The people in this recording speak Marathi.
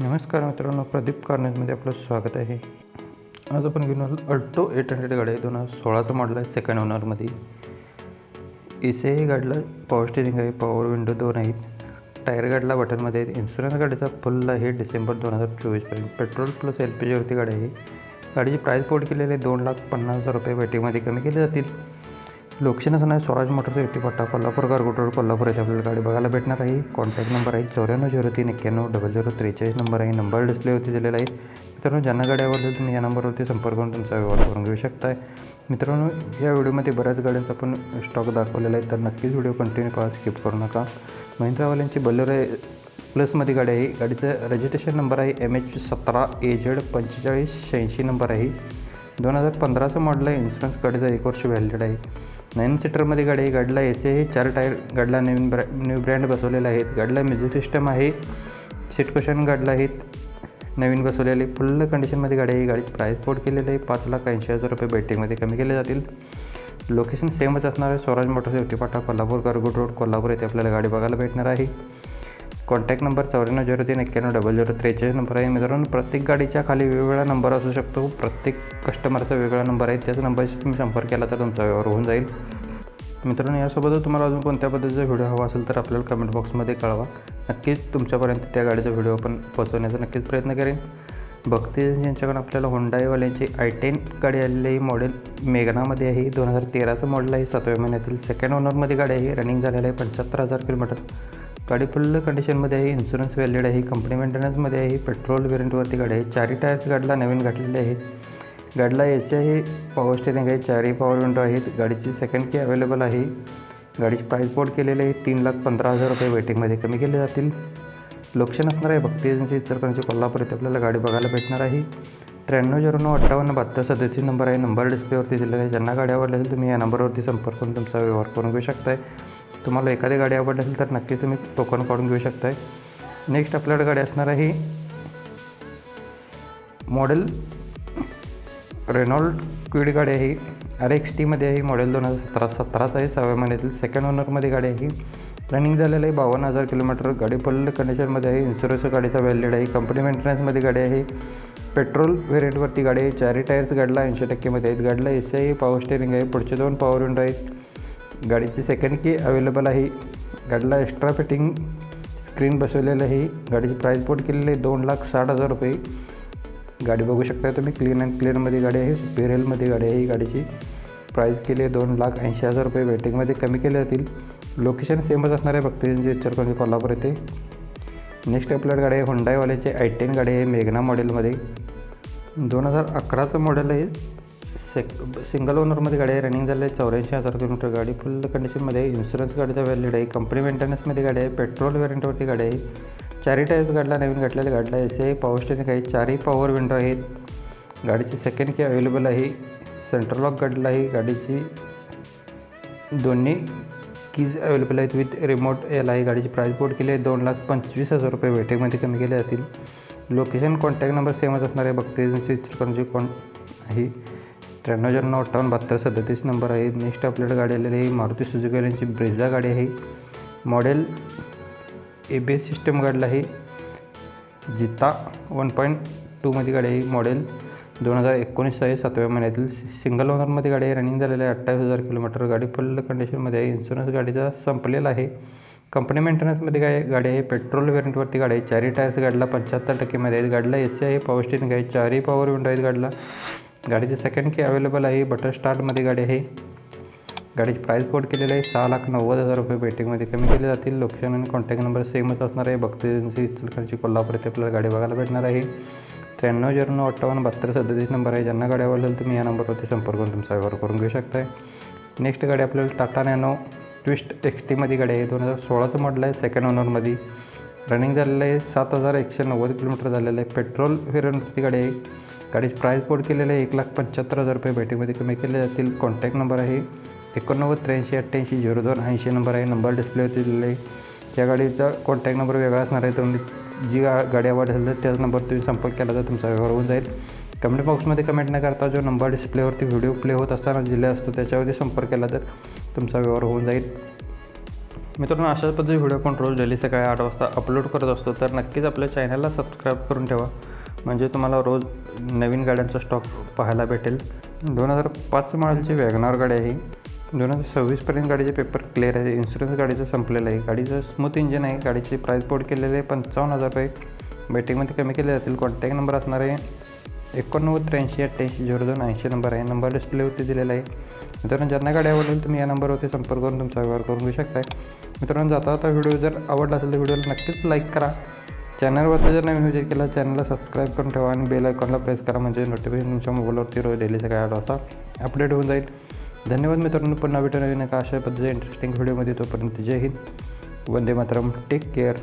नमस्कार मित्रांनो प्रदीप कार्नेजमध्ये आपलं स्वागत आहे. आज आपण घेऊन आलो अल्टो एट हंड्रेड गाडी आहे दोन हजार सोळाचं मॉडल आहे सेकंड ओनरमध्ये ए गाडीला पॉवर स्टेरिंग आहे पॉवर विंडो दोन आहेत. टायर गाडीला बटनमध्ये आहेत. इन्शुरन्स गाडीचा फुल आहे डिसेंबर दोन हजार चोवीसपर्यंत पेट्रोल प्लस एल पी जीवरती गाडी आहे. गाडीची प्राईस पोट केलेली आहे दोन लाख पन्नास हजार रुपये बॅटरीमध्ये कमी केले जातील. लोकेशन नाही स्वराज मोटरचं युक्ती पट्टा कोल्हापूर गारगोट रोड कोल्हापूर येथे आपल्याला गाडी बघायला भेटणार आहे. कॉन्टॅक्ट नंबर आहे चौऱ्याण्णव झिरो तीन एक्क्याण्णव डबल झिरो त्रेचाळीस नंबर आहे. नंबर डिस्प्लेवरती दिलेला आहे. मित्रांनो ज्यांना गाडी आवडली तुम्ही या नंबरवरती संपर्क करून तुमचा व्यवहार करून घेऊ शकताय. मित्रांनो या व्हिडिओमध्ये बऱ्याच गाड्यांचा आपण स्टॉक दाखवलेला आहे तर नक्कीच व्हिडिओ कंटिन्यू पहा स्किप करू नका. महिंद्रावाल्यांची बलेरो आहे. प्लसमध्ये गाडी आहे. गाडीचं रजिस्ट्रेशन नंबर आहे. एम एच सतरा ए झेड पंचेचाळीस शहाऐंशी नंबर आहे. दोन हजार पंधराचं मॉडल आहे. इन्शुरन्स गाडीचा एक वर्ष व्हॅलिड आहे. नाईन सीटरमध्ये गाडी आहे गाडीला ए सी आहे चार टायर गाडीला नवीन ब्रॅ न्यू ब्रँड बसवलेला आहेत. गाडीला म्युझिक सिस्टम आहे. सीट क्वेशन गाडीला आहेत. नवीन बसवलेले फुल कंडिशनमध्ये गाडी आहे. गाडीची प्राईस पोट केलेली आहे. पाच लाख ऐंशी हजार रुपये बैठकीमध्ये कमी केले जातील. लोकेशन सेमच असणार आहे. स्वराज मोटर सेफ्टी पाठा कोल्हापूर करगुट रोड कोल्हापूर येथे आपल्याला गाडी बघायला भेटणार आहे. कॉन्टॅक्ट नंबर चौऱ्याण्णव झिरो तीन एक्क्याण्णव डबल झिरो त्रेचाळीस नंबर आहे मित्रांनो. प्रत्येक गाडीच्या खाली वेगवेगळा नंबर असू शकतो. प्रत्येक कस्टमरचा वेगळा नंबर आहे. त्याच नंबरशी तुम्ही संपर्क केला तर तुमचा व्यवहार होऊन जाईल. मित्रांनो यासोबतच तुम्हाला अजून कोणत्या पद्धतीचा व्हिडिओ हवा असेल तर आपल्याला कमेंट बॉक्समध्ये कळवा. नक्कीच तुमच्यापर्यंत त्या गाडीचा व्हिडिओ आपण पोहोचवण्याचा नक्कीच प्रयत्न करेन. बघते यांच्याकडे आपल्याला होंडाईवाल्यांची आय टेन गाडी आलेली आहे. मॉडेल मेघनामध्ये आहे. दोन हजार तेराचं मॉडेल आहे. सातव्या महिन्यातील सेकंड ओनरमध्ये गाडी आहे. रनिंग झालेलं आहे. पंच्याहत्तर हजार किलोमीटर. गाडी फुल्ल कंडिशनमध्ये आहे इन्शुरन्स व्हॅलिड आहे कंपनी मेंटेनन्समध्ये आहे पेट्रोल वेरियंटवरती गाडी आहे. चारही टायर्स गाडीला नवीन घातलेले आहेत. गाडीला ए सी आहे पॉवर स्टेरिंग आहे चारही पॉवर विंडो आहेत. गाडीची सेकंड की अवेलेबल आहे. गाडीची प्राईस बोर्ड केलेली आहे तीन लाख पंधरा हजार रुपये वेटिंगमध्ये कमी केले जातील. लोकेशन असणार आहे भक्ती एजन्सी इचलकरंजी कोल्हापूर. येथे आपल्याला गाडी बघायला भेटणार आहे. त्र्याण्णव झिरो नऊ अठ्ठावन्न बहात्तर सदतीस नंबर आहे. नंबर डिस्प्लेवरती दिलेला आहे. ज्यांना गाडी आवडली असेल तुम्ही या नंबरवरती संपर्क करून तुमचा व्यवहार करून घेऊ शकताय. तुम्हाला एखादी गाडी आवडली असेल तर नक्की तुम्ही टोकन काढून घेऊ शकताय. नेक्स्ट आपल्याकडे गाडी असणार आहे मॉडेल रेनॉल्ड क्विड गाडी आहे. आर एक्स टीमध्ये आहे मॉडेल दोन हजार सतरा. सतराचा आहे सहाव्या महिन्यातील सेकंड ओनरमध्ये गाडी आहे. रनिंग झालेलं आहे बावन्न हजार किलोमीटर. गाडी पडलेलं कंडिशनमध्ये आहे. इन्शुरन्स गाडीचा व्हॅलिड आहे. कंपनी मेंटेनन्समध्ये गाडी आहे. पेट्रोल व्हेरियंटवरती गाडी आहे. चारी टायर्स गाडीला ऐंशी टक्केमध्ये आहेत. गाडीला एस आय पॉवर स्टेरिंग आहे. पुढचे दोन पॉवर विंडो आहेत. गाडीची सेकंड की अवेलेबल आहे. गाडीला एक्स्ट्रा फिटिंग स्क्रीन बसवलेलं आहे. गाडीची प्राईस बोर्ड केलेली आहे दोन लाख साठ हजार रुपये. गाडी बघू शकता तुम्ही क्लीन अँड क्लिअरमध्ये गाडी आहे पेरेलमध्ये गाडी आहे ही गाडीची. प्राईस केली आहे दोन लाख ऐंशी हजार रुपये. वेटिंगमध्ये कमी केले जातील. लोकेशन सेमच असणार आहे फक्त जे इचलकरंजी कोल्हापूर येथे. नेक्स्ट आपल्याकडे गाडी आहे होंडाईवाल्याची आय टेन गाडी आहे मेघना मॉडेलमध्ये दोन हजार अकराचं मॉडेल आहे. सेक सिंगल ओनरमध्ये गाडी आहे रनिंग झालं आहे चौऱ्याऐंशी हजार किलोमीटर गाडी फुल कंडिशनमध्ये आहे इन्शुरन्स गाडीचा व्हॅलिड आहे कंपनी मेंटेनन्समध्ये गाडी आहे पेट्रोल वेरियंटवरती गाडी आहे. चारही टायर्स गाडीला नवीन घातलेल्या गाडीला एस आहे पॉवर स्टेरिंग आहे चारही पॉवर विंडो आहेत. गाडीची सेकंड की अवेलेबल आहे सेंट्रल लॉक गाडीला आहे गाडीची दोन्ही कीज अवेलेबल आहेत विथ रिमोट एल आहे गाडीची प्राईस बोर्ड केली आहे दोन लाख पंचवीस हजार रुपये वेटिंगमध्ये कमी केले जातील. लोकेशन कॉन्टॅक्ट नंबर सेमच असणार आहे बघते एजन्सी कॉन आहे. त्र्याण्णव झिरो अठ्ठावन्न बहात्तर सदतीस नंबर आहे. नेक्स्ट आपल्याकडे गाडी आलेली आहे. मारुती सुजुकी यांची ब्रेझा गाडी आहे. Model A B S system गाडीला आहे. जिता वन पॉईंट टूमध्ये गाडी आहे. मॉडेल दोन हजार एकोणीस आहे. सातव्या महिन्यातील सिंगल ओनरमध्ये गाडी आहे. रनिंग झालेली आहे. अठ्ठावीस हजार किलोमीटर गाडी फुल कंडिशनमध्ये आहे. इन्शुरन्स गाडीचा संपलेला आहे. कंपनी मेंटेनन्समध्ये गाडी गाडी आहे? पेट्रोल वेरियंटवरती गाडी आहे. चारही टायर्स गाडीला पंच्याहत्तर टक्केमध्ये आहेत. गाडीला ए सी आहे. पॉवर स्टेरिंग आहे. चारही पॉवर विंडो आहेत गाडीला. गाडीचे सेकंड की अवेलेबल आहे. बटर स्टार्टमध्ये गाडी आहे. गाडीची प्राईस बोर्ड केलेली आहे. सहा लाख नव्वद हजार रुपये बेटिंगमध्ये कमी केले जातील. लोकेशन आणि कॉन्टॅक्ट नंबर सेमच असणार आहे. भक्त एजन्सी इचलकरंजी कोल्हापूर येथे आपल्याला गाडी बघायला भेटणार आहे. त्र्याण्णव झिरो नऊ अठ्ठावन्न बहात्तर सदतीस नंबर आहे. ज्यांना गाडी आवडेल तुम्ही या नंबरवरती संपर्क करून तुमचा व्यवहार करून घेऊ शकताय. नेक्स्ट गाडी आपल्याला टाटा नॅनो ट्विस्ट एक्स टीमध्ये गाडी आहे. दोन हजार सोळाचं मॉडल आहे. सेकंड ओनरमध्ये रनिंग झालेलं आहे. सात हजार एकशे नव्वद किलोमीटर झालेलं आहे. पेट्रोल वेरियंटवरती गाडी आहे. गाडीची प्राईस बोर्ड केलेलं आहे एक लाख पंच्याहत्तर हजार रुपये बॅटरीमध्ये कमी केले जातील कॉन्टॅक्ट नंबर आहे एकोणनव्वद त्र्याऐंशी अठ्ठ्याऐंशी झिरो दोन ऐंशी नंबर आहे नंबर डिस्प्लेवरती दिलेला आहे. त्या गाडीचा कॉन्टॅक्ट नंबर वेगळा असणार आहे तुम्ही जी गा गाडी आवड असेल तर त्याच नंबर तुम्ही संपर्क केला तर तुमचा व्यवहार होऊन जाईल. कमेंट बॉक्समध्ये कमेंट न करता जो नंबर डिस्प्लेवरती व्हिडिओ प्ले होत असताना दिला असतो त्याच्यावरती संपर्क केला तर तुमचा व्यवहार होऊन जाईल. मित्रांनो अशाच पद्धती व्हिडिओ आपण रोज डेली सकाळी आठ वाजता अपलोड करत असतो तर नक्कीच आपल्या चॅनलला सबस्क्राईब करून ठेवा. म्हणजे तुम्हाला रोज नवीन गाड्यांचा स्टॉक पाहायला भेटेल. दोन हजार पाच मॉडेलची वॅगनार गाडी आहे दोन हजार सव्वीसपर्यंत गाडीचे पेपर क्लिअर आहे. इन्शुरन्स गाडीचं संपलेलं आहे. गाडीचं स्मूथ इंजिन आहे. गाडीची प्राईस बोर्ड केलेली आहे. पंचावन्न हजार रुपये. बेटिंगमध्ये कमी केले जातील कॉन्टॅक्ट नंबर असणार आहे. एकोणनव्वद त्र्याऐंशी अठ्ठ्याऐंशी झिरो दोन ऐंशी नंबर आहे. नंबर डिस्प्लेवरती दिलेला आहे. मित्रांनो ज्यांना गाडी आवडेल तुम्ही या नंबरवरती संपर्क करून तुमचा व्यवहार करून घेऊ शकताय. मित्रांनो जाता जाता व्हिडिओ जर आवडला असेल तर व्हिडिओला नक्कीच लाईक करा. चॅनलवर जर नवीन विजिट केला चॅनलला सबस्क्राईब करून ठेवा आणि बेल आयकॉनला प्रेस करा म्हणजे नोटिफिकेशन तुमच्या मोबाईलवरती रोज डेली सकाळी आठ वाजता अपडेट होऊन जाईल. धन्यवाद मित्रांनो पुन्हा भेटून नवीन एका अशा पद्धतीच्या इंटरेस्टिंग व्हिडिओमध्ये तोपर्यंत जय हिंद. वंदे मातरम. Take care